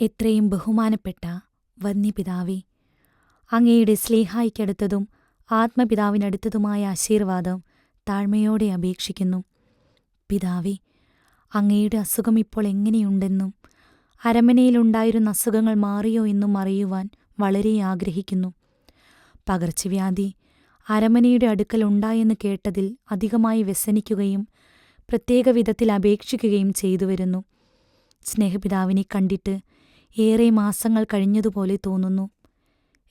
എത്രയും ബഹുമാനപ്പെട്ട വന്യപിതാവേ അങ്ങയുടെ സ്ലീഹായ്ക്കടുത്തതും ആത്മപിതാവിനടുത്തതുമായ ആശീർവാദം താഴ്മയോടെ അപേക്ഷിക്കുന്നു. പിതാവേ അങ്ങയുടെ അസുഖം ഇപ്പോൾ എങ്ങനെയുണ്ടെന്നും അരമനയിലുണ്ടായിരുന്ന അസുഖങ്ങൾ മാറിയോ എന്നും അറിയുവാൻ വളരെ ആഗ്രഹിക്കുന്നു. പകർച്ചവ്യാധി അരമനയുടെ അടുക്കൽ ഉണ്ടായെന്ന് കേട്ടതിൽ അധികമായി വ്യസനിക്കുകയും പ്രത്യേക വിധത്തിൽ അപേക്ഷിക്കുകയും ചെയ്തു വരുന്നു സ്നേഹപിതാവിനെ കണ്ടിട്ട് ഏറെ മാസങ്ങൾ കഴിഞ്ഞതുപോലെ തോന്നുന്നു.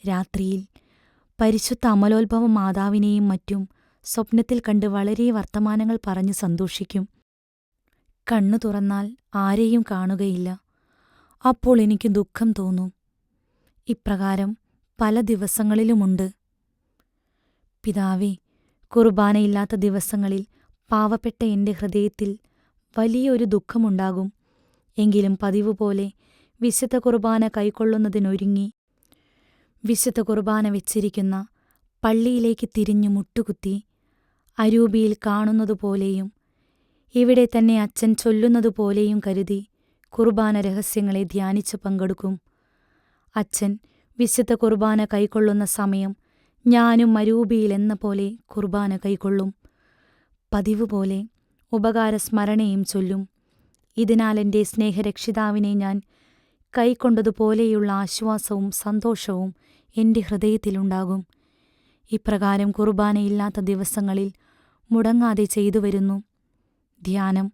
രാത്രിയിൽ പരിശുദ്ധ അമലോത്ഭവ മാതാവിനെയും മറ്റും സ്വപ്നത്തിൽ കണ്ട് വളരെ വർത്തമാനങ്ങൾ പറഞ്ഞു സന്തോഷിക്കും. കണ്ണു തുറന്നാൽ ആരെയും കാണുകയില്ല. അപ്പോൾ എനിക്ക് ദുഃഖം തോന്നും. ഇപ്രകാരം പല ദിവസങ്ങളിലുമുണ്ട്. പിതാവേ കുർബാനയില്ലാത്ത ദിവസങ്ങളിൽ പാവപ്പെട്ട എന്റെ ഹൃദയത്തിൽ വലിയൊരു ദുഃഖമുണ്ടാകും. എങ്കിലും പതിവ് പോലെ വിശുദ്ധ കുർബാന കൈക്കൊള്ളുന്നതിനൊരുങ്ങി. വിശുദ്ധ കുർബാന വെച്ചിരിക്കുന്ന പള്ളിയിലേക്ക് തിരിഞ്ഞു മുട്ടുകുത്തി അരൂപിയിൽ കാണുന്നതുപോലെയും ഇവിടെ തന്നെ അച്ഛൻ ചൊല്ലുന്നതുപോലെയും കരുതി കുർബാന രഹസ്യങ്ങളെ ധ്യാനിച്ചു പങ്കെടുക്കും. അച്ഛൻ വിശുദ്ധ കുർബാന കൈക്കൊള്ളുന്ന സമയം ഞാനും മരൂപിയിൽ എന്ന പോലെ കുർബാന കൈക്കൊള്ളും. പതിവ് പോലെ ഉപകാരസ്മരണയും ചൊല്ലും. ഇതിനാൽ എന്റെ സ്നേഹരക്ഷിതാവിനെ ഞാൻ കൈക്കൊണ്ടതുപോലെയുള്ള ആശ്വാസവും സന്തോഷവും എന്റെ ഹൃദയത്തിലുണ്ടാകും. ഇപ്രകാരം കുർബാനയില്ലാത്ത ദിവസങ്ങളിൽ മുടങ്ങാതെ ചെയ്തു വരുന്നു ധ്യാനം